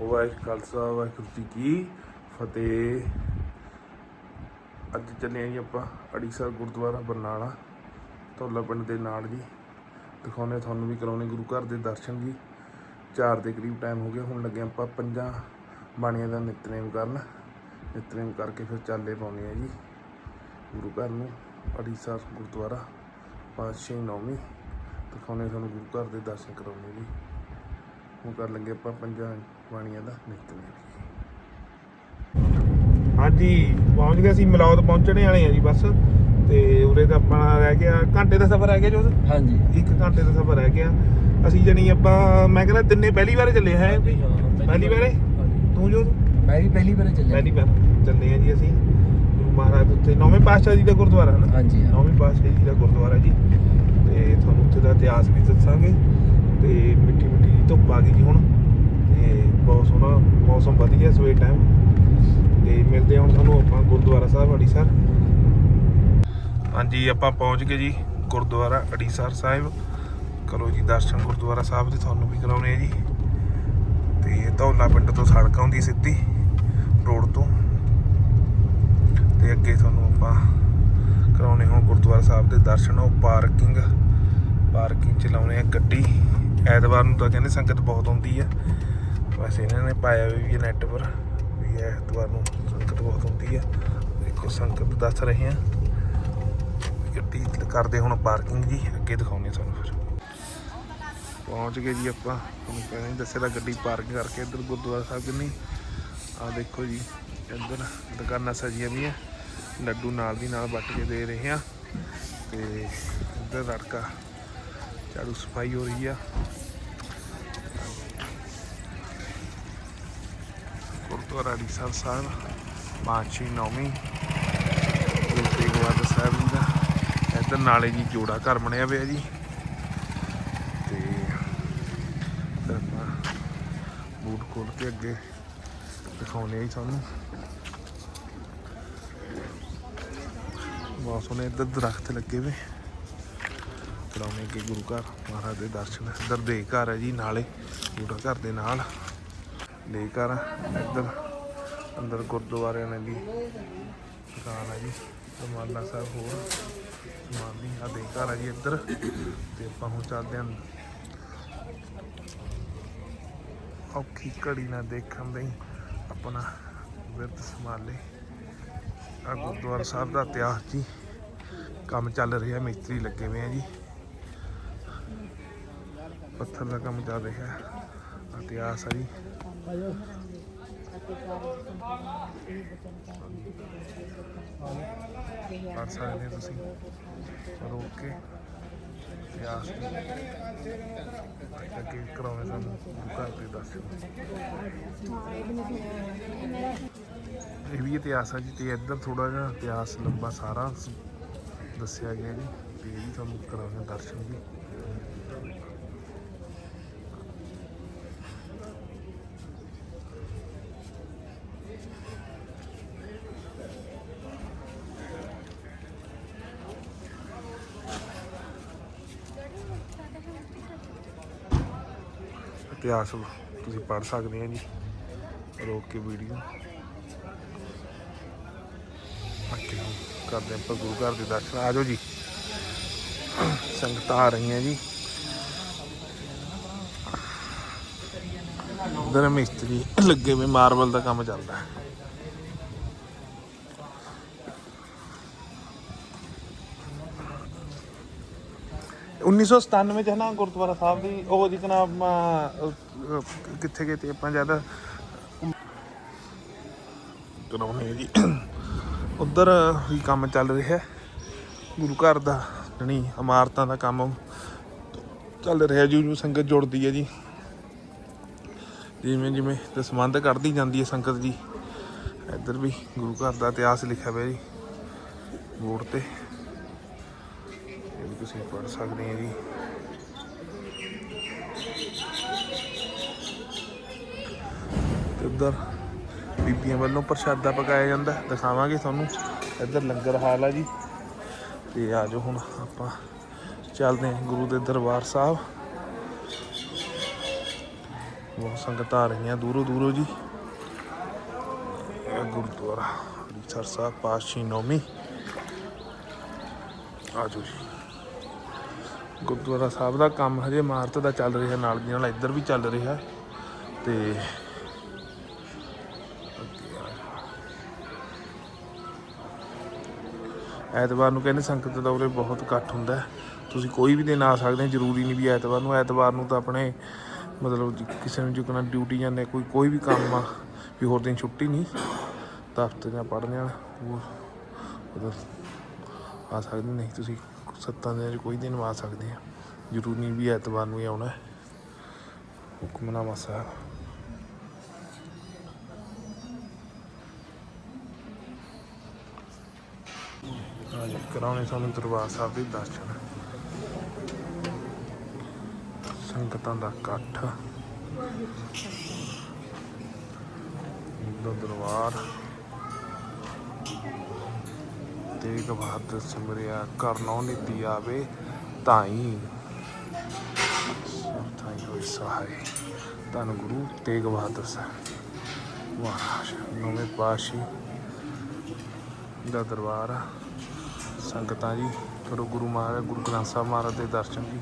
ਵਾਹਿਗੁਰੂ ਖਾਲਸਾ, ਵਾਹਿਗੁਰੂ ਜੀ ਕੀ ਫਤਿਹ। ਅੱਜ ਚੱਲੇ ਆਂ ਜੀ ਆਪਾਂ ਅੜੀਸਰ ਗੁਰਦੁਆਰਾ ਬਰਨਾਲਾ, ਧੌਲਾ ਪਿੰਡ ਦੇ ਨਾਲ ਜੀ। ਦਿਖਾਉਣੇ ਤੁਹਾਨੂੰ ਵੀ ਕਰਾਉਣੇ ਗੁਰੂ ਘਰ ਦੇ ਦਰਸ਼ਨ ਜੀ। 4 ਦੇ ਕਰੀਬ ਟਾਈਮ ਹੋ ਗਿਆ, ਹੁਣ ਲੱਗੇ ਆਪਾਂ ਪੰਜਾਂ ਬਾਣੀਆਂ ਦਾ ਨਿਤਨੇਮ ਕਰਨ। ਨਿਤਨੇਮ ਕਰਕੇ ਫਿਰ ਚਾਲੇ ਪਾਉਣੇ ਆ ਜੀ। ਗੁਰੂ ਘਰ ਨੂੰ ਅੜੀਸਰ ਗੁਰਦੁਆਰਾ ਪਾਤਸ਼ਾਹੀ ਨੌਵੀਂ। ਦਿਖਾਉਣੇ ਤੁਹਾਨੂੰ ਗੁਰੂ ਘਰ ਦੇ ਦਰਸ਼ਨ ਕਰਾਉਣੇ ਜੀ। ਹੁਣ ਕਰ ਲੱਗੇ ਆਪਾਂ ਪੰਜਾਂ ਬਾਣੀਆਂ ਦਾ ਨਿਤਨੇਮ। ਹਾਂਜੀ ਪਹੁੰਚ ਗਏ ਸੀ ਮਲੌਦ ਪਹੁੰਚਣੇ ਵਾਲੇ ਆ ਜੀ ਬਸ। ਤੇ ਉਰੇ ਤਾਂ ਆਪਣਾ ਰਹਿ ਗਿਆ ਘੰਟੇ ਦਾ ਸਫ਼ਰ ਰਹਿ ਗਿਆ ਜੋ ਹਾਂਜੀ। ਇੱਕ ਘੰਟੇ ਦਾ ਸਫ਼ਰ ਰਹਿ ਗਿਆ। ਅਸੀਂ ਜਣੀ ਆਪਾਂ ਮੈਂ ਕਹਿੰਦਾ ਤਿੰਨੇ ਪਹਿਲੀ ਵਾਰ ਚੱਲੇ ਹੈ? ਪਹਿਲੀ ਵਾਰੇ। ਤੂੰ ਜੋ ਮੈਂ ਵੀ ਪਹਿਲੀ ਵਾਰ ਚੱਲਿਆ। ਪਹਿਲੀ ਵਾਰ ਚੱਲੇ ਆ ਜੀ ਅਸੀਂ। ਗੁਰੂ ਮਹਾਰਾਜ ਉੱਤੇ ਨੌਵੇਂ ਪਾਤਸ਼ਾਹ ਜੀ ਦਾ ਗੁਰਦੁਆਰਾ ਹੈ ਨਾ? ਹਾਂਜੀ ਨੌਵੇਂ ਪਾਤਸ਼ਾਹ ਜੀ ਦਾ ਗੁਰਦੁਆਰਾ ਜੀ। ਤੇ ਤੁਹਾਨੂੰ ਉੱਥੇ ਦਾ ਇਤਿਹਾਸ ਵੀ ਦੱਸਾਂਗੇ। ਤੇ ਮਿੱਠੀ ਮਿੱਠੀ ਧੁੱਪ ਆ ਗਈ ਜੀ ਹੁਣ। ਤੇ ਬਹੁਤ ਸੋਹਣਾ ਮੌਸਮ ਵਧੀਆ ਸਵੇਰ ਟਾਈਮ ਤੇ ਮਿਲਦੇ ਹਾਂ ਹੁਣ ਤੁਹਾਨੂੰ ਆਪਾਂ ਗੁਰਦੁਆਰਾ ਸਾਹਿਬ ਅੜੀਸਰ ਹਾਂਜੀ, ਆਪਾਂ ਪਹੁੰਚ ਗਏ ਜੀ ਗੁਰਦੁਆਰਾ ਅੜੀਸਰ ਸਾਹਿਬ। ਕਰੋ ਜੀ ਦਰਸ਼ਨ ਗੁਰਦੁਆਰਾ ਸਾਹਿਬ ਦੇ, ਤੁਹਾਨੂੰ ਵੀ ਕਰਾਉਣੇ ਆ ਜੀ। ਤੇ ਧੌਲਾ ਪਿੰਡ ਤੋਂ ਸੜਕ ਆਉਂਦੀ ਸਿੱਧੀ, ਰੋਡ ਤੋਂ। ਤੇ ਅੱਗੇ ਤੁਹਾਨੂੰ ਆਪਾਂ ਕਰਾਉਣੇ ਹੁਣ ਗੁਰਦੁਆਰਾ ਸਾਹਿਬ ਦੇ ਦਰਸ਼ਨ, ਉਹ ਪਾਰਕਿੰਗ ਪਾਰਕਿੰਗ ਚ ਲਾਉਣੇ ਆ ਗੱਡੀ। ਐਤਵਾਰ ਨੂੰ ਤਾਂ ਕਹਿੰਦੇ ਸੰਗਤ ਬਹੁਤ ਆਉਂਦੀ ਹੈ ਵੈਸੇ ਇਹਨਾਂ ਨੇ ਪਾਇਆ ਵੀ ਹੈ ਨੈਟ ਪਰ, ਵੀ ਐਤਵਾਰ ਨੂੰ ਸੰਗਤ ਬਹੁਤ ਆਉਂਦੀ ਹੈ ਦੇਖੋ, ਸੰਗਤ ਦੱਸ ਰਹੇ ਆ। ਗੱਡੀ ਕਰਦੇ ਹੁਣ ਪਾਰਕਿੰਗ ਜੀ, ਅੱਗੇ ਦਿਖਾਉਣੇ ਤੁਹਾਨੂੰ ਫਿਰ। ਪਹੁੰਚ ਗਏ ਜੀ ਆਪਾਂ। ਤੁਹਾਨੂੰ ਪਹਿਲਾਂ ਹੀ ਦੱਸਿਆ ਗੱਡੀ ਪਾਰਕ ਕਰਕੇ ਇੱਧਰ ਗੁਰਦੁਆਰਾ ਸਾਹਿਬ ਕਿੰਨੀ। ਆ ਦੇਖੋ ਜੀ, ਇੱਧਰ ਦੁਕਾਨਾਂ ਸਜੀਆਂ ਵੀ ਆ। ਲੱਡੂ ਨਾਲ ਦੀ ਨਾਲ ਵੱਟ ਕੇ ਦੇ ਰਹੇ ਆ। ਤੇ ਇੱਧਰ ਲੜਕਾ ਝਾੜੂ ਸਫ਼ਾਈ ਹੋ ਰਹੀ ਆ। ਗੁਰਦੁਆਰਾ ਅੜੀਸਰ ਸਾਹਿਬ ਪਾਂਚੀ ਨੌਵੀਂ, ਗੁਰੂ ਤੇਗ ਬਹਾਦਰ ਸਾਹਿਬ ਜੀ ਦਾ। ਇੱਧਰ ਨਾਲੇ ਜੀ ਜੋੜਾ ਘਰ ਬਣਿਆ ਹੋਇਆ ਜੀ। ਤੇ ਇੱਧਰ ਆਪਾਂ ਬੂਟ ਖੋਲ ਕੇ ਅੱਗੇ ਦਿਖਾਉਣੇ ਆ ਜੀ ਤੁਹਾਨੂੰ। ਬਹੁਤ ਸੋਹਣੇ ਇੱਧਰ ਦਰਖਤ ਲੱਗੇ ਵੇ। ਕਰਾਉਣੇ ਕਿ ਗੁਰੂ ਘਰ, ਮਹਾਰਾਜ ਦੇ ਦਰਸ਼ਨ। ਇੱਧਰ ਦੇ ਘਰ ਹੈ ਜੀ, ਨਾਲੇ ਜੋੜਾ ਘਰ ਦੇ ਨਾਲ। ਦੇ ਘਰ ਇੱਧਰ। ਅੰਦਰ ਗੁਰਦੁਆਰਿਆਂ ਨੇ ਵੀ ਦੁਕਾਨ ਹੈ ਜੀ, ਰਮਾਲਾ ਸਾਹਿਬ ਹੋਰ ਸਮਾਨ ਦੀ ਆ, ਦੇ ਘਰ ਹੈ ਜੀ ਇੱਧਰ। ਤੇ ਆਪਾਂ ਹੁਣ ਚੱਲਦੇ ਹਾਂ। ਔਖੀ ਘੜੀ ਨਾਲ ਦੇਖਣ ਲਈ ਆਪਣਾ ਵਿਰਤ ਸੰਭਾਲੇ। ਆ ਗੁਰਦੁਆਰਾ ਸਾਹਿਬ ਦਾ ਇਤਿਹਾਸ ਜੀ, ਕੰਮ ਚੱਲ ਰਿਹਾ, ਮਿਸਤਰੀ ਲੱਗੇ ਹੋਏ ਆ ਜੀ। ਪੱਥਰ ਦਾ ਕੰਮ ਚੱਲ ਰਿਹਾ ਆਹ ਇਤਿਹਾਸ ਆ ਜੀ। ਪੜ ਸਕਦੇ ਹੋ ਤੁਸੀਂ। ਰੋਕ ਕੇ ਇਤਿਹਾਸ ਅੱਗੇ ਕਰਾਉਣੇ ਸਾਨੂੰ ਘਰ ਦੇ ਦਰਸ਼ਨ। ਇਹ ਵੀ ਇਤਿਹਾਸ ਹੈ ਜੀ ਤੇ ਇੱਧਰ ਥੋੜਾ ਜਿਹਾ ਇਤਿਹਾਸ ਲੰਬਾ ਸਾਰਾ ਦੱਸਿਆ ਗਿਆ ਜੀ। ਤੇ ਇਹ ਵੀ ਤੁਹਾਨੂੰ ਕਰਾਉਣੇ ਦਰਸ਼ਨ ਵੀ। ਇਤਿਹਾਸ ਤੁਸੀਂ ਪੜ ਸਕਦੇ ਆ ਜੀ। ਰੋਕ ਕੇ ਵੀਡੀਓ। ਅੱਗੇ ਕਰਦੇ ਆਪਾਂ ਗੁਰੂ ਘਰ ਦੇ ਦਰਸ਼ਨ। ਆ ਜਾਓ ਜੀ। ਸੰਗਤਾਂ ਆ ਰਹੀਆਂ ਜੀ। ਉਧਰ ਮਿਸਤਰੀ ਲੱਗੇ ਹੋਏ, ਮਾਰਬਲ ਦਾ ਕੰਮ ਚੱਲਦਾ। ਹੈ ਉੱਨੀ ਸੌ ਸਤਾਨਵੇਂ ਚ ਹੈ ਨਾ ਗੁਰਦੁਆਰਾ ਸਾਹਿਬ ਦੀ, ਉਹ ਜਿਕਣਾ ਕਿੱਥੇ ਗਏ ਤੇ ਆਪਾਂ ਜ਼ਿਆਦਾ ਕਰਾਉਣੇ ਜੀ, ਉਧਰ ਵੀ ਕੰਮ ਚੱਲ ਰਿਹਾ ਗੁਰੂ ਘਰ ਦਾ, ਜਣੀ ਇਮਾਰਤਾਂ ਦਾ ਕੰਮ ਚੱਲ ਰਿਹਾ ਜੀ ਨੂੰ ਸੰਗਤ ਜੁੜਦੀ ਹੈ ਜੀ। ਜਿਵੇਂ ਜਿਵੇਂ ਤੇ ਸੰਬੰਧ ਕੱਢਦੀ ਜਾਂਦੀ ਹੈ ਸੰਗਤ ਜੀ। ਇੱਧਰ ਵੀ ਗੁਰੂ ਘਰ ਦਾ ਇਤਿਹਾਸ ਲਿਖਿਆ ਹੋਇਆ ਜੀ, ਬੋਰਡ ਤੇ। ਤੁਸੀਂ ਪੜ ਸਕਦੇ ਆ ਜੀ। ਤੇ ਉੱਧਰ ਬੀਬੀਆਂ ਵੱਲੋਂ ਪ੍ਰਸ਼ਾਦਾ ਪਕਾਇਆ ਜਾਂਦਾ ਦਿਖਾਵਾਂਗੇ ਤੁਹਾਨੂੰ। ਇੱਧਰ ਲੰਗਰ ਹਾਲ ਆ ਜੀ। ਤੇ ਆ ਜਾਓ ਹੁਣ ਆਪਾਂ ਚੱਲਦੇ ਹਾਂ ਗੁਰੂ ਦੇ ਦਰਬਾਰ ਸਾਹਿਬ। ਬਹੁਤ ਸੰਗਤ ਆ ਰਹੀਆਂ ਦੂਰੋਂ ਦੂਰੋਂ ਜੀ। ਇਹ ਗੁਰਦੁਆਰਾ ਅੰਮ੍ਰਿਤਸਰ ਸਾਹਿਬ ਪਾਸ਼ੀ ਨੌਮੀ ਆਜੋ ਜੀ। ਗੁਰਦੁਆਰਾ ਸਾਹਿਬ ਦਾ ਕੰਮ ਹਜੇ ਇਮਾਰਤ ਦਾ ਚੱਲ ਰਿਹਾ, ਨਾਲ ਦੀ ਨਾਲ ਇੱਧਰ ਵੀ ਚੱਲ ਰਿਹਾ ਹੈ ਤੇ ਐਤਵਾਰ ਨੂੰ ਕਹਿੰਦੇ ਸੰਗਤ ਦਾ ਉਰੇ ਬਹੁਤ ਇਕੱਠ ਹੁੰਦਾ ਤੁਸੀਂ ਕੋਈ ਵੀ ਦਿਨ ਆ ਸਕਦੇ ਹੋ, ਜ਼ਰੂਰੀ ਨਹੀਂ ਵੀ ਐਤਵਾਰ ਨੂੰ। ਐਤਵਾਰ ਨੂੰ ਤਾਂ ਆਪਣੇ ਮਤਲਬ ਕਿਸੇ ਨੂੰ ਜਿਕਣਾ ਡਿਊਟੀ ਜਾਂਦੇ ਕੋਈ ਕੋਈ ਵੀ ਕੰਮ ਆ, ਵੀ ਹੋਰ ਦਿਨ ਛੁੱਟੀ ਨਹੀਂ ਦਫ਼ਤਰ ਜਾਂ ਪੜ੍ਹਨੇ ਵਾਲਾ ਉਹ ਆ ਸਕਦੇ ਨਹੀਂ ਤੁਸੀਂ। ਸੱਤਾਂ ਦਿਨਾਂ 'ਚ ਕੋਈ ਦਿਨ ਆ ਸਕਦੇ ਆ। ਜ਼ਰੂਰੀ ਨਹੀਂ ਵੀ ਐਤਵਾਰ ਨੂੰ ਹੀ ਆਉਣਾ ਹੁਕਮਨਾਮਾ ਸਾਹਿਬ ਕਰਾਉਣੇ ਸਾਨੂੰ ਦਰਬਾਰ ਸਾਹਿਬ ਦੇ ਦਰਸ਼ਨ। ਸੰਗਤਾਂ ਦਾ ਇਕੱਠ। ਦਾ ਦਰਬਾਰ। ਤੇਗ ਬਹਾਦਰ ਸਿਮਰਿਆ ਕਰਨੋ ਨਿਤੀ ਆਵੇ ਤਾਈ। ਤਾਈ ਹੋਈ ਸਹਾਈ। ਧੰਨ ਗੁਰੂ ਤੇਗ ਬਹਾਦਰ ਸਾਹਿਬ। ਮਹਾਰਾਜ, ਨਵੇਂ ਪਾਸ਼ੀ ਦਾ ਦਰਬਾਰ ਸੰਗਤਾਂ ਜੀ ਕਰੋ ਗੁਰੂ ਮਹਾਰਾਜ, ਗੁਰੂ ਗ੍ਰੰਥ ਸਾਹਿਬ ਮਹਾਰਾਜ ਦੇ ਦਰਸ਼ਨ ਜੀ।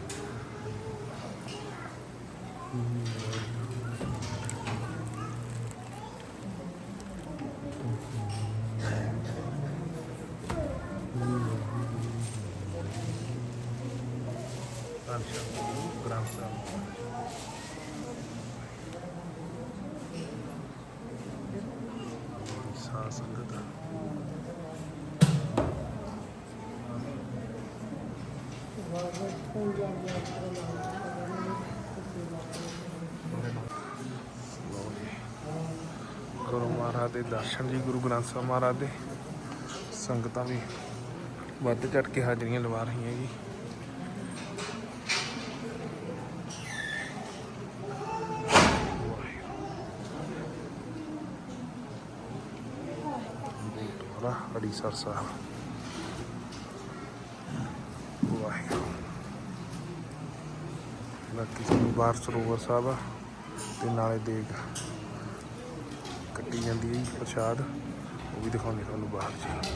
ਗੁਰੂ ਮਹਾਰਾਜ ਦੇ ਦਰਸ਼ਨ ਜੀ, ਗੁਰੂ ਗ੍ਰੰਥ ਸਾਹਿਬ ਮਹਾਰਾਜ ਦੇ। ਸੰਗਤਾਂ ਵੀ ਵੱਧ ਚੜ ਕੇ ਹਾਜ਼ਰੀਆਂ ਲਵਾ ਰਹੀਆਂ ਜੀ। ਗੁਰਦੁਆਰਾ ਅੜੀਸਰ ਸਾਹਿਬ। ਵਾਹਿਗੁਰੂ। ਬਾਕੀ ਸਾਨੂੰ ਬਾਹਰ ਸਰੋਵਰ ਸਾਹਿਬ ਆ, ਤੇ ਨਾਲੇ ਦੇਗ। ਕੱਟੀ ਜਾਂਦੀ ਹੈ ਜੀ ਪ੍ਰਸ਼ਾਦ। ਉਹ ਵੀ ਦਿਖਾਉਂਦੇ ਤੁਹਾਨੂੰ ਬਾਹਰ ਜੀ।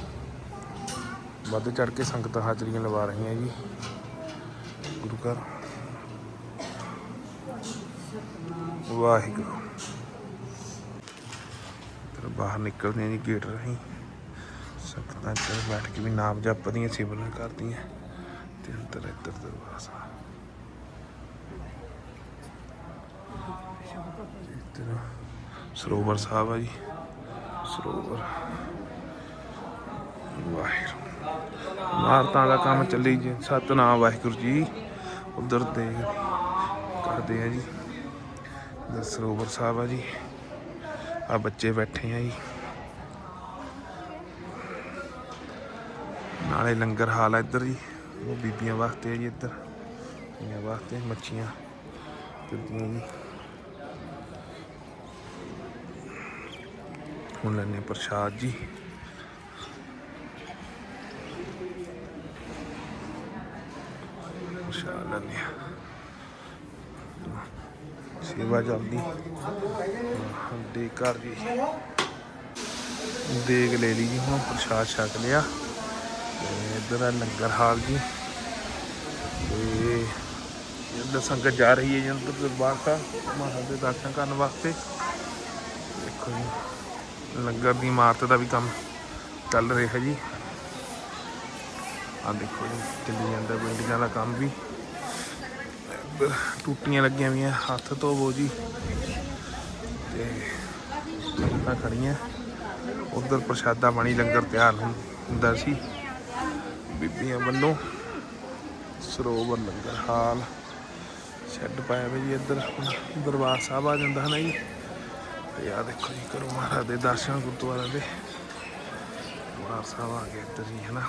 ਵੱਧ ਚੜ ਕੇ ਸੰਗਤਾਂ ਹਾਜ਼ਰੀਆਂ ਲਵਾ ਰਹੀਆਂ ਜੀ। ਗੁਰੂ ਘਰ। ਵਾਹਿਗੁਰੂ। ਫਿਰ ਬਾਹਰ ਨਿਕਲਦੇ ਜੀ ਗੇਟ ਰਾਹੀਂ। ਸੰਗਤਾਂ ਚ ਬੈਠ ਕੇ ਵੀ ਨਾਮ ਜਪਦੀਆਂ, ਸਿਮਰਨ ਕਰਦੀਆਂ। ਤੇ ਅੰਦਰ ਇੱਧਰ ਦਰਬਾਰ ਸਾਹਿਬ ਇੱਧਰ ਸਰੋਵਰ ਸਾਹਿਬ ਆ ਜੀ। ਸਰੋਵਰ। ਵਾਹਿਗੁਰੂ। ਮਾਰਤਾਂ ਦਾ ਕੰਮ ਚੱਲੀ ਜੀ। ਸਤਨਾਮ ਵਾਹਿਗੁਰੂ ਜੀ। ਉਧਰ ਦੇ ਕਰਦੇ ਆ ਜੀ। ਇੱਧਰ ਸਰੋਵਰ ਸਾਹਿਬ ਆ ਜੀ। ਆ ਬੱਚੇ ਬੈਠੇ ਆ ਜੀ। ਨਾਲੇ ਲੰਗਰ ਹਾਲ ਆ ਇੱਧਰ ਜੀ। ਉਹ ਬੀਬੀਆਂ ਵਾਸਤੇ ਆ ਜੀ ਇੱਧਰ। ਬੀਬੀਆਂ ਵਾਸਤੇ ਮੱਛੀਆਂ। ਫਿਰਦੀਆਂ ਜੀ। ਹੁਣ ਲੈਣੇ ਪ੍ਰਸ਼ਾਦ ਜੀ। ਪ੍ਰਸ਼ਾਦ ਲੈਣੇ ਸੇਵਾ ਚੱਲਦੀ। ਦੇ ਘਰ ਜੀ। ਦੇਗ ਲੈ ਲਈ ਜੀ ਹੁਣ, ਪ੍ਰਸ਼ਾਦ ਛਕ ਲਿਆ। ਤੇ ਇੱਧਰ ਆ ਲੰਗਰ ਹਾਲ ਜੀ। ਤੇ ਇੱਧਰ ਸੰਗਤ ਜਾ ਰਹੀ ਹੈ ਜੀ ਅੰਦਰ ਦਰਬਾਰ ਸਾਹਿਬ। ਮਹਾਰਾਜ ਦੇ ਦਰਸ਼ਨ ਕਰਨ ਵਾਸਤੇ। ਦੇਖੋ ਜੀ। ਲੰਗਰ ਦੀ ਇਮਾਰਤ ਦਾ ਵੀ ਕੰਮ ਚੱਲ ਰਿਹਾ ਜੀ। ਆ ਦੇਖੋ ਜੀ, ਚੱਲੀ ਜਾਂਦਾ ਬਿਲਡਿੰਗਾਂ ਦਾ ਕੰਮ ਵੀ। ਟੂਟੀਆਂ ਲੱਗੀਆਂ ਹੋਈਆਂ, ਹੱਥ ਧੋਵੋ ਜੀ। ਤੇ ਸੰਗਤਾਂ ਖੜੀਆਂ। ਉਧਰ ਪ੍ਰਸ਼ਾਦਾ ਬਣੀ ਲੰਗਰ ਤਿਆਰ ਹੁੰਦਾ ਸੀ। ਬੀਬੀਆਂ ਵੱਲੋਂ ਸਰੋਵਰ ਲੰਗਰ ਹਾਲ। ਸ਼ੈੱਡ ਪਾਇਆ ਹੋਇਆ ਜੀ ਇੱਧਰ ਦਰਬਾਰ ਸਾਹਿਬ ਆ ਜਾਂਦਾ ਹੈ ਨਾ ਜੀ। ਤੇ ਆ ਦੇਖੋ ਜੀ ਕਰੋ ਮਹਾਰਾਜ ਦੇ ਦਰਸ਼ਨ ਗੁਰਦੁਆਰਾ ਦੇ। ਦਰਬਾਰ ਸਾਹਿਬ ਆ ਗਿਆ ਇੱਧਰ ਜੀ ਹੈ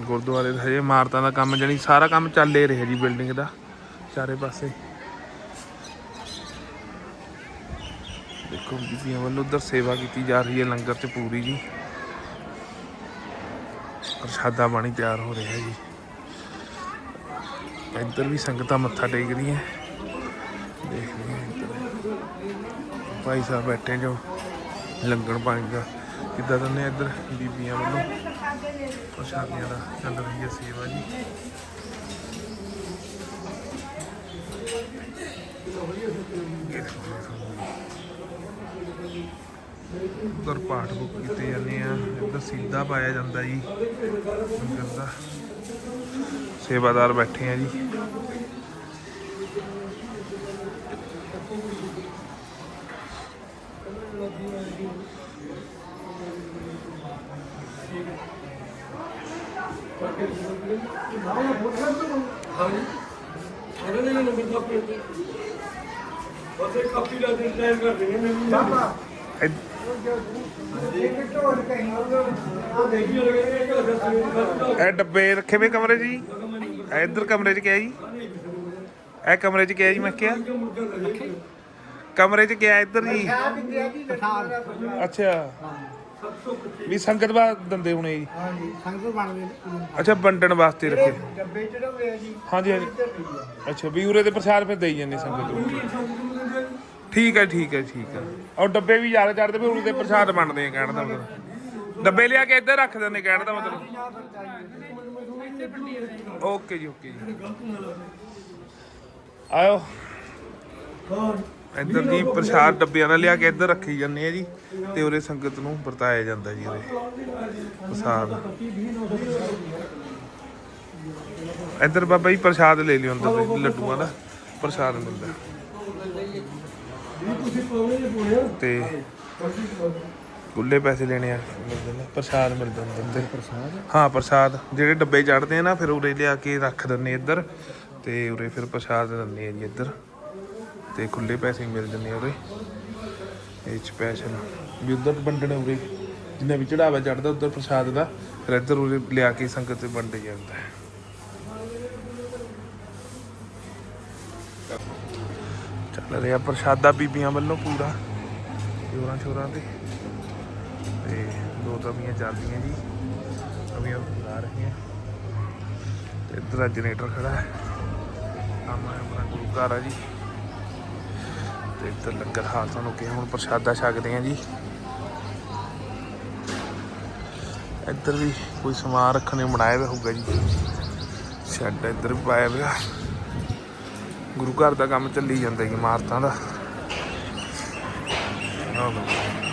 ਗੁਰਦੁਆਰੇ ਦਾ ਹਜੇ ਇਮਾਰਤਾਂ ਦਾ ਕੰਮ, ਜਾਣੀ ਸਾਰਾ ਕੰਮ ਚੱਲ ਹੀ ਰਿਹਾ ਜੀ, ਬਿਲਡਿੰਗ ਦਾ, ਚਾਰੇ ਪਾਸੇ। ਦੇਖੋ ਬੀਬੀਆਂ ਵੱਲੋਂ ਉਧਰ ਸੇਵਾ ਕੀਤੀ ਜਾ ਰਹੀ ਹੈ, ਲੰਗਰ ਤੇ ਪੂਰੀ ਜੀ। ਪ੍ਰਸ਼ਾਦਾ ਪਾਣੀ ਤਿਆਰ ਹੋ ਰਿਹਾ ਜੀ। ਇੱਧਰ ਵੀ ਸੰਗਤਾਂ ਮੱਥਾ ਟੇਕ ਰਹੀਆਂ ਦੇਖਦੇ ਹਾਂ ਇੱਧਰ। ਭਾਈ ਸਾਹਿਬ ਬੈਠੇ ਜੋ ਲੰਗਰ ਪਾਣੀ ਦਾ। ਕਿੱਦਾਂ ਦਿੰਦੇ ਆ ਇੱਧਰ ਬੀਬੀਆਂ ਵੱਲੋਂ? ਪ੍ਰਸ਼ਾਦੀਆਂ ਦਾ ਚੱਲ ਰਹੀ ਹੈ ਸੇਵਾ ਜੀ। ਉਧਰ ਪਾਠ ਬੁੱਕ ਕੀਤੇ ਜਾਂਦੇ ਆ। ਇੱਧਰ ਸਿੱਧਾ ਪਾਇਆ ਜਾਂਦਾ ਜੀ। ਲੰਗਰ ਦਾ। ਸੇਵਾਦਾਰ ਬੈਠੇ ਆ ਜੀ। ਇਹ ਡੱਬੇ ਰੱਖੇ ਵੇ ਕਮਰੇ ਜੀ। ਇੱਧਰ ਕਮਰੇ 'ਚ ਕਿਹਾ ਜੀ? ਇਹ ਕਮਰੇ 'ਚ ਕਿਹਾ ਜੀ ਮੈਂ ਕਿਹਾ? ਕਮਰੇ 'ਚ ਕਿਹਾ ਇੱਧਰ ਜੀ। ਅੱਛਾ। ਵੀ ਸੰਗਤ ਬਾਦ ਦੰਦੇ ਹੋਣੇ ਜੀ। ਹਾਂਜੀ ਸੰਗਤ ਬਣ ਗਏ। ਅੱਛਾ ਵੰਡਣ ਵਾਸਤੇ ਰੱਖੇ। ਡੱਬੇ ਜਿਹੜੇ ਹੋਏ ਆ ਜੀ। ਹਾਂਜੀ ਹਾਂਜੀ। ਅੱਛਾ ਵੀ ਉਰੇ ਦੇ ਪ੍ਰਸ਼ਾਦ ਫਿਰ ਦੇਈ ਜਾਂਦੇ ਸੰਗਤ ਨੂੰ। ਠੀਕ ਹੈ ਠੀਕ ਹੈ ਠੀਕ ਹੈ। ਔਰ ਡੱਬੇ ਵੀ ਜ਼ਿਆਦਾ ਚੜਦੇ ਵੀ ਉਰੇ ਦੇ ਪ੍ਰਸ਼ਾਦ ਵੰਡਦੇ ਆ ਕਹਿਣ ਦਾ ਮਤਲਬ। ਡੱਬੇ ਲਿਆ ਕੇ ਇੱਧਰ ਰੱਖ ਦਿੰਦੇ ਕਹਿਣ ਦਾ ਮਤਲਬ। ਓਕੇ ਜੀ ਓਕੇ ਜੀ। ਆਇਓ। ਇੱਧਰ ਜੀ ਪ੍ਰਸ਼ਾਦ ਡੱਬਿਆਂ ਨਾਲ ਲਿਆ ਕੇ ਇੱਧਰ ਰੱਖੀ ਜਾਂਦੇ ਆ ਜੀ ਤੇ ਉਰੇ ਸੰਗਤ ਨੂੰ ਵਰਤਾਇਆ ਜਾਂਦਾ ਜੀ ਉਰੇ। ਪ੍ਰਸ਼ਾਦ। ਇੱਧਰ ਬਾਬਾ ਜੀ ਪ੍ਰਸ਼ਾਦ ਲੈ ਲਿਓ ਅੰਦਰ ਦੇ ਲੱਡੂਆਂ ਦਾ ਪ੍ਰਸ਼ਾਦ ਮਿਲਦਾ। ਤੇ ਗੁੱਲੇ ਪੈਸੇ ਲੈਣੇ ਆ। ਮਿਲਦੇ ਨੇ ਪ੍ਰਸ਼ਾਦ ਮਿਲਦਾ ਅੰਦਰ ਤੇ ਹਾਂ ਪ੍ਰਸ਼ਾਦ। ਜਿਹੜੇ ਡੱਬੇ ਚੜਦੇ ਆ ਨਾ ਫਿਰ ਉਰੇ ਲਿਆ ਕੇ ਰੱਖ ਦਿੰਨੇ ਇੱਧਰ। ਤੇ ਉਰੇ ਫਿਰ ਪ੍ਰਸ਼ਾਦ ਦਿੰਦੇ ਆ ਜੀ ਇੱਧਰ। ਤੇ ਖੁੱਲੇ ਪੈਸੇ ਮਿਲ ਜਾਂਦੇ ਆ ਉਰੇ। ਇਹ ਸਪੈਸ਼ਲ ਵੀ ਉਧਰ ਵੰਡਣੇ ਉਰੇ। ਜਿੰਨਾ ਵੀ ਚੜਾਵਾ ਚੜਦਾ ਉਧਰ ਪ੍ਰਸ਼ਾਦ ਦਾ ਫਿਰ ਇੱਧਰ ਉਰੇ ਲਿਆ ਕੇ ਸੰਗਤ ਤੇ ਵੰਡੇ ਜਾਂਦਾ ਹੈ। ਚੱਲ ਰਿਹਾ ਪ੍ਰਸ਼ਾਦਾ ਬੀਬੀਆਂ ਵੱਲੋਂ ਪੂਰਾ। ਜੋਰਾਂ ਸ਼ੋਰਾਂ ਤੇ। ਤੇ ਦੋ ਤਵੀਆਂ ਚੱਲਦੀਆਂ ਜੀ। ਤਵੀਆਂ ਲਾ ਰਹੀਆਂ। ਤੇ ਇੱਧਰ ਜਨਰੇਟਰ ਖੜਾ ਹੈ। ਸਾਹਮਣੇ ਆਪਣਾ ਗੁਰੂ ਘਰ ਆ ਜੀ। ਤੇ ਇੱਧਰ ਲੰਗਰ ਹਾਲ ਤੁਹਾਨੂੰ ਕਿ ਹੁਣ ਪ੍ਰਸ਼ਾਦਾ ਛਕਦੇ ਆ ਜੀ। ਇੱਧਰ ਵੀ ਕੋਈ ਸਮਾਨ ਰੱਖਣ ਨੂੰ ਬਣਾਇਆ ਹੋਇਆ ਹੋਊਗਾ ਜੀ। ਸ਼ੈੱਡ ਇੱਧਰ ਵੀ ਪਾਇਆ ਹੋਇਆ। ਗੁਰੂ ਘਰ ਦਾ ਕੰਮ ਚੱਲੀ ਜਾਂਦਾ ਜੀ, ਇਮਾਰਤਾਂ ਦਾ। ਆਹ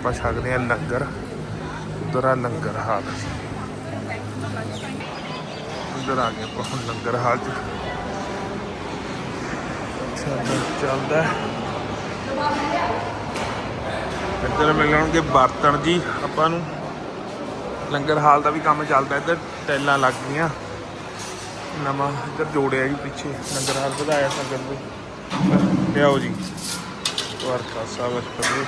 ਆਪਾਂ ਛਕਦੇ ਆ ਲੰਗਰ, ਉਧਰ ਆ ਲੰਗਰ ਹਾਲ। ਉਧਰ ਆ ਗਏ ਆਪਾਂ ਹੁਣ ਲੰਗਰ ਹਾਲ ਚ। ਚੱਲਦਾ ਚੱਲਦਾ। ਇੱਧਰ ਮਿਲਣਗੇ ਬਰਤਨ ਜੀ ਆਪਾਂ ਨੂੰ। ਲੰਗਰ ਹਾਲ ਦਾ ਵੀ ਕੰਮ ਚੱਲਦਾ, ਇੱਧਰ ਟੈਲਾਂ ਲੱਗ ਗਈਆਂ। ਨਵਾਂ ਇੱਧਰ ਜੋੜਿਆ ਜੀ ਪਿੱਛੇ, ਲੰਗਰ ਹਾਲ ਵਧਾਇਆ ਸੰਗਤ ਨੂੰ ਲਿਆਓ ਜੀ। ਵਾਰ ਖਾਸਾ ਵਸਪਦੇ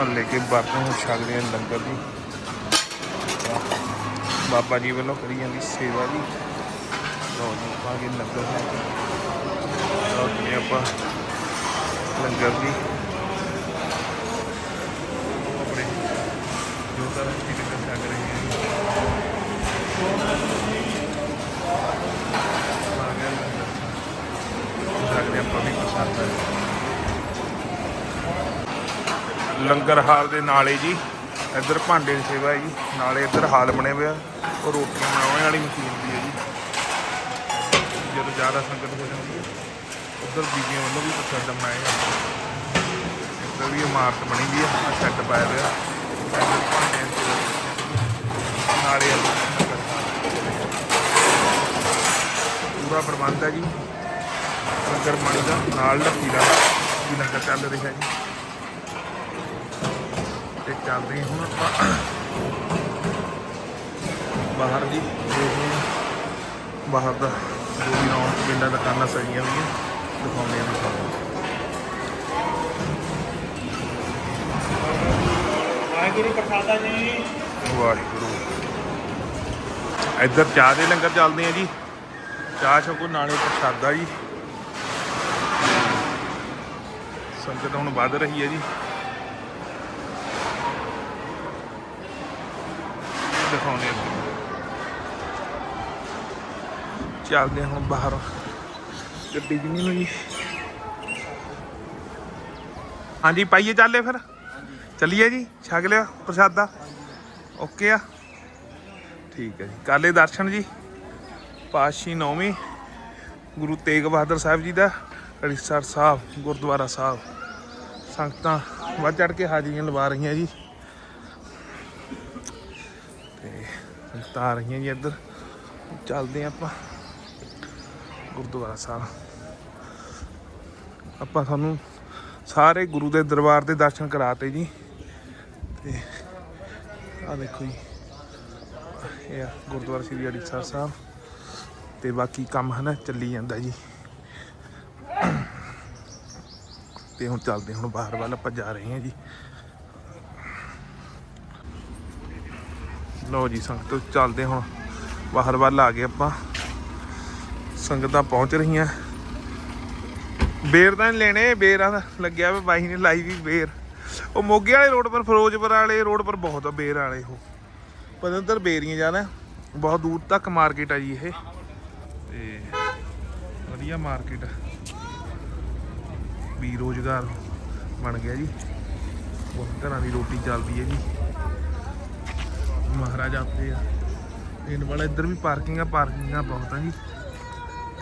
ਹੱਲੇ ਕੇ ਬਰਤਨ ਨੂੰ ਛਕਦੇ ਆ ਲੰਗਰ ਦੀ। ਬਾਬਾ ਜੀ ਵੱਲੋਂ ਕਰੀ ਜਾਂਦੀ ਸੇਵਾ ਜੀ। ਲੋ ਜੀ ਪਾਗੇ ਲੰਗਰ ਹੈ ਲਓ ਜੀ, ਆਪਾਂ ਲੰਗਰ ਦੀ ਆਪਣੇ ਜੋ ਤਰ੍ਹਾਂ ਦੀ ਲੰਗਰ ਛਕ ਰਹੇ ਹਾਂ। ਆ ਗਿਆ ਲੰਗਰ। ਛਕਦੇ ਆਪਾਂ ਵੀ ਪ੍ਰਸ਼ਾਦ। ਲੰਗਰ ਹਾਲ ਦੇ ਨਾਲੇ ਜੀ। ਇੱਧਰ ਭਾਂਡੇ ਦੀ ਸੇਵਾ ਹੈ ਜੀ। ਨਾਲੇ ਇੱਧਰ ਹਾਲ ਬਣੇ ਹੋਏ ਆ। ਉਹ ਰੋਟੀਆਂ ਬਣਾਉਣ ਵਾਲੀ ਮਸ਼ੀਨ ਵੀ ਹੈ ਜੀ। ਜਦੋਂ ਜ਼ਿਆਦਾ ਸੰਗਤ ਹੋ ਜਾਂਦੀ ਹੈ, ਉੱਧਰ ਬੀਬੀਆਂ ਵੱਲੋਂ ਵੀ ਪ੍ਰਸ਼ਾਦ ਬਣਾਏ ਜਾਂਦੇ ਇੱਧਰ ਵੀ ਇਮਾਰਤ ਬਣੀ ਵੀ ਆ। ਆਹ ਪਾਇਆ ਹੋਇਆ। ਇੱਧਰ ਭਾਂਡਿਆਂ ਦੀ ਸੇਵਾ ਨਾਲੇ ਪੂਰਾ ਪ੍ਰਬੰਧ ਹੈ ਜੀ। ਲੰਗਰ ਪਾਣੀ ਦਾ, ਨਾਲ ਲੱਕੀ ਦਾ ਵੀ ਲੰਗਰ ਚੱਲ ਰਿਹਾ ਜੀ। ਚੱਲਦੇ ਹਾਂ ਹੁਣ ਆਪਾਂ। ਬਾਹਰ ਦੀ ਦੇਖਦੇ ਹਾਂ ਬਾਹਰ ਦਾ ਜੋ ਵੀ ਰੌਣਕ ਪਿੰਡਾਂ ਦੁਕਾਨਾਂ ਸਜੀਆਂ ਹੋਈਆਂ ਦਿਖਾਉਂਦੇ ਹਾਂ ਤੁਹਾਨੂੰ ਵਾਹਿਗੁਰੂ ਪ੍ਰਸਾਦਾ ਜੀ। ਵਾਹਿਗੁਰੂ। ਇੱਧਰ ਚਾਹ ਦੇ ਲੰਗਰ ਚੱਲਦੇ ਆ ਜੀ। ਚਾਹ ਛਕੋ ਨਾਲੇ ਪ੍ਰਸ਼ਾਦਾ ਜੀ। ਸੰਗਤ ਹੁਣ ਵੱਧ ਰਹੀ ਹੈ ਜੀ। ਦਿਖਾਉਂਦੇ ਆ। ਚੱਲਦੇ ਹੁਣ ਬਾਹਰ। ਗੱਡੀ ਜਿੰਨੀ ਨੂੰ ਹਾਂਜੀ, ਪਾਈਏ ਚੱਲੇ ਫਿਰ? ਚੱਲੀਏ ਜੀ, ਛਕ ਲਿਆ ਪ੍ਰਸ਼ਾਦਾ। ਓਕੇ ਆ। ਠੀਕ ਹੈ ਜੀ ਕਾਲੇ ਦਰਸ਼ਨ ਜੀ। ਪਾਸ਼ੀ ਨੌਵੀਂ, ਗੁਰੂ ਤੇਗ ਬਹਾਦਰ ਸਾਹਿਬ ਜੀ ਦਾ ਅੜੀਸਰ ਸਾਹਿਬ, ਗੁਰਦੁਆਰਾ ਸਾਹਿਬ। ਸੰਗਤਾਂ ਵੱਧ ਚੜ ਕੇ ਹਾਜ਼ਰੀਆਂ ਲਵਾ ਰਹੀਆਂ ਜੀ। ਸੰਗਤਾਂ ਆ ਰਹੀਆਂ ਜੀ ਇੱਧਰ। ਚੱਲਦੇ ਹਾਂ ਆਪਾਂ ਗੁਰਦੁਆਰਾ ਸਾਹਿਬ। ਆਪਾਂ ਤੁਹਾਨੂੰ ਸਾਰੇ ਗੁਰੂ ਦੇ ਦਰਬਾਰ ਦੇ ਦਰਸ਼ਨ ਕਰਾਤੇ ਜੀ। ਤੇ ਆ ਦੇਖੋ ਜੀ, ਇਹ ਆ ਗੁਰਦੁਆਰਾ ਸ੍ਰੀ ਅੜੀਸਰ ਸਾਹਿਬ। ਤੇ ਬਾਕੀ ਕੰਮ ਹੈ ਨਾ ਚੱਲੀ ਜਾਂਦਾ ਜੀ। ਤੇ ਹੁਣ ਚੱਲਦੇ ਹੁਣ ਬਾਹਰ ਵੱਲ ਆਪਾਂ ਜਾ ਰਹੇ ਹਾਂ ਜੀ। ਲਓ ਜੀ, ਸੰਗਤ ਚੱਲਦੇ ਹੁਣ। ਬਾਹਰ ਵੱਲ ਆ ਗਏ ਆਪਾਂ। ਸੰਗਤਾਂ ਪਹੁੰਚ ਰਹੀਆਂ। ਬੇਰ ਤਾਂ ਨੀ ਲੈਣੇ, ਬੇਰਾਂ ਦਾ ਲੱਗਿਆ ਵਾ, ਬਾਈ ਨੇ ਲਾਈ ਵੀ ਬੇਰ। ਉਹ ਮੋਗੇ ਵਾਲੇ ਰੋਡ ਪਰ, ਫਿਰੋਜ਼ਪੁਰ ਵਾਲੇ ਰੋਡ ਪਰ ਬਹੁਤ ਆ, ਬੇਰ ਵਾਲੇ ਉਹ। ਪਤੰਦਰ ਬੇਰੀਆਂ ਜਾਣਾ ਬਹੁਤ ਦੂਰ ਤੱਕ ਮਾਰਕੀਟ ਆ ਜੀ ਇਹ। ਤੇ ਵਧੀਆ ਮਾਰਕੀਟ ਵੀ ਰੋਜ਼ਗਾਰ ਬਣ ਗਿਆ ਜੀ। ਬਹੁਤ ਘਰਾਂ ਦੀ ਰੋਟੀ ਚੱਲਦੀ ਹੈ ਜੀ। ਮਹਾਰਾਜ ਆਪੇ ਆ। ਪਿੰਡ ਵਾਲਾ ਇੱਧਰ ਵੀ ਪਾਰਕਿੰਗ ਆ ਪਾਰਕਿੰਗਾਂ ਬਹੁਤ ਆ ਜੀ।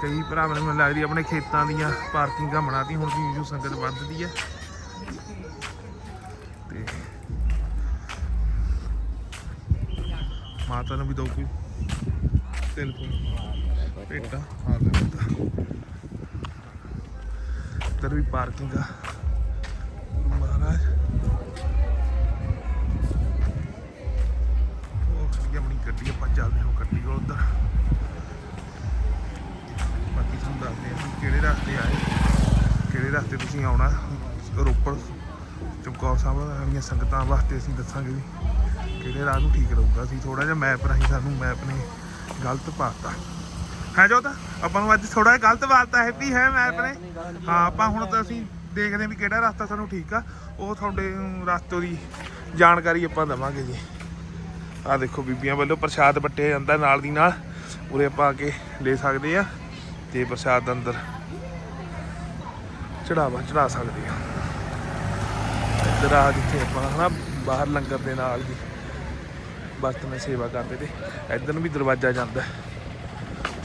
ਕਈ ਭਰਾਵਾਂ ਨੇ ਮੈਨੂੰ ਲੱਗਦੀ ਆਪਣੇ ਖੇਤਾਂ ਦੀਆਂ ਪਾਰਕਿੰਗਾਂ ਬਣਾਤੀ ਹੁਣ ਵੀ ਜੋ ਸੰਗਤ ਵੱਧਦੀ ਹੈ ਤੇ ਮਾਤਾ ਨੂੰ ਵੀ ਦੋ ਕੋਈ ਟੈਲੀਫੋਨ ਭੇਟਾ। ਹਾਂ ਲੱਗਦਾ ਇੱਧਰ ਵੀ ਪਾਰਕਿੰਗ। ਆ ਰੋਪੜ ਚਮਕੌਰ ਸਾਹਿਬ ਵਾਲੀਆਂ ਸੰਗਤਾਂ ਵਾਸਤੇ ਅਸੀਂ ਦੱਸਾਂਗੇ ਵੀ ਕਿਹੜੇ ਰਾਹ ਨੂੰ ਠੀਕ ਰਹੂਗਾ। ਅਸੀਂ ਥੋੜਾ ਜਿਹਾ ਮੈਪ ਰਾਹੀਂ ਸਾਨੂੰ ਮੈਪ ਨੇ ਗਲਤ ਪਾਤਾ। ਹੈ ਜੋ ਤਾਂ ਆਪਾਂ ਨੂੰ ਅੱਜ ਥੋੜਾ ਜਿਹਾ ਗਲਤ ਪਾਤਾ ਹੈਪੀ ਹੈ ਮੈਪ ਨੇ। ਹਾਂ, ਆਪਾਂ ਹੁਣ ਤਾਂ ਅਸੀਂ ਦੇਖਦੇ ਵੀ ਕਿਹੜਾ ਰਸਤਾ ਸਾਨੂੰ ਠੀਕ ਆ। ਉਹ ਤੁਹਾਡੇ ਰਸਤੇ ਦੀ ਜਾਣਕਾਰੀ ਆਪਾਂ ਦਵਾਂਗੇ ਜੀ। ਆ ਦੇਖੋ ਬੀਬੀਆਂ ਵੱਲੋਂ ਪ੍ਰਸ਼ਾਦ ਵੱਟਿਆ ਜਾਂਦਾ ਨਾਲ ਦੀ ਨਾਲ। ਉਰੇ ਆਪਾਂ ਆ ਕੇ ਲੈ ਸਕਦੇ ਆ ਤੇ ਪ੍ਰਸ਼ਾਦ ਅੰਦਰ ਚੜਾਵਾ ਚੜਾ ਸਕਦੇ ਆ। ਇੱਧਰ ਆ ਜਿੱਥੇ ਆਪਾਂ ਹਨਾ ਬਾਹਰ ਲੰਗਰ ਦੇ ਨਾਲ ਜੀ ਬਰਤਨ ਸੇਵਾ ਕਰਦੇ ਤੇ ਇੱਧਰ ਨੂੰ ਵੀ ਦਰਵਾਜ਼ਾ ਜਾਂਦਾ।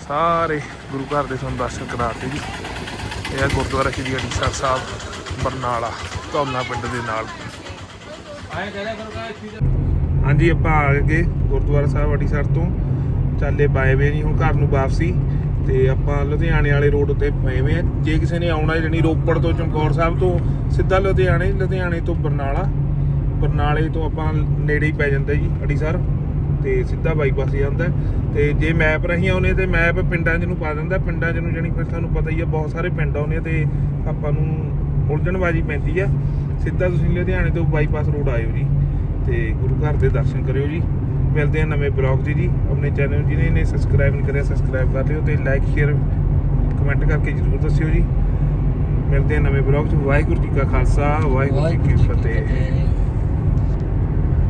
ਸਾਰੇ ਗੁਰੂ ਘਰ ਦੇ ਤੁਹਾਨੂੰ ਦਰਸ਼ਨ ਕਰਾਤੇ ਜੀ। ਇਹ ਗੁਰਦੁਆਰਾ ਸ਼੍ਰੀ ਅੜੀਸਰ ਸਾਹਿਬ, ਬਰਨਾਲਾ, ਧੌਲਾ ਪਿੰਡ ਦੇ ਨਾਲ। ਹਾਂਜੀ, ਆਪਾਂ ਆ ਗਏ ਗੁਰਦੁਆਰਾ ਸਾਹਿਬ ਅੜੀਸਰ ਤੋਂ। ਚੱਲੇ ਬਾਏ ਵੇ ਨਹੀਂ, ਹੁਣ ਘਰ ਨੂੰ ਵਾਪਸੀ। ਤੇ ਆਪਾਂ ਲੁਧਿਆਣੇ ਵਾਲੇ ਰੋਡ ਉੱਤੇ ਪਏ ਹੋਏ ਆ। ਜੇ ਕਿਸੇ ਨੇ ਆਉਣਾ ਜਣੀ ਰੋਪੜ ਤੋਂ ਚਮਕੌਰ ਸਾਹਿਬ ਤੋਂ, ਸਿੱਧਾ ਲੁਧਿਆਣੇ ਲੁਧਿਆਣੇ ਤੋਂ ਬਰਨਾਲਾ। ਬਰਨਾਲੇ ਤੋਂ ਆਪਾਂ ਨੇੜੇ ਹੀ ਪੈ ਜਾਂਦਾ ਜੀ ਅੜੀਸਰ ਤੇ ਸਿੱਧਾ ਬਾਈਪਾਸ ਜਾਂਦਾ। ਤੇ ਜੇ ਮੈਪ ਰਹੀ ਆਉਨੇ ਤੇ ਮੈਪ ਪਿੰਡਾਂ 'ਚ ਨੂੰ ਪਾ ਦਿੰਦਾ। ਪਿੰਡਾਂ 'ਚ ਨੂੰ ਜਣੀ ਫਿਰ ਤੁਹਾਨੂੰ ਪਤਾ ਹੀ ਆ, ਬਹੁਤ ਸਾਰੇ ਪਿੰਡ ਆਉਨੇ ਤੇ ਆਪਾਂ ਨੂੰ ਉਲਝਣਬਾਜੀ ਪੈਂਦੀ ਆ। ਸਿੱਧਾ ਤੁਸੀਂ ਲੁਧਿਆਣੇ ਤੋਂ ਬਾਈਪਾਸ ਰੋਡ ਆਇਓ ਜੀ। ਤੇ ਗੁਰੂ ਘਰ ਦੇ ਦਰਸ਼ਨ ਕਰਿਓ ਜੀ। ਮਿਲਦੇ ਆ ਨਵੇਂ ਬਲੌਗ 'ਚ ਜੀ। ਆਪਣੇ ਚੈਨਲ ਜਿਹਨੇ ਨੇ ਸਬਸਕ੍ਰਾਈਬ ਨਹੀਂ ਕਰਿਆ ਸਬਸਕ੍ਰਾਈਬ ਕਰ ਲਿਓ ਤੇ ਲਾਈਕ ਸ਼ੇਅਰ ਕਮੈਂਟ ਕਰਕੇ ਜਰੂਰ ਦੱਸਿਓ ਜੀ। ਮਿਲਦੇ ਆ ਨਵੇਂ ਬਲੌਗ 'ਚ। ਵਾਹਿਗੁਰੂ ਜੀ ਕਾ ਖਾਲਸਾ ਵਾਹਿਗੁਰੂ ਜੀ ਕੀ ਫਤਿਹ।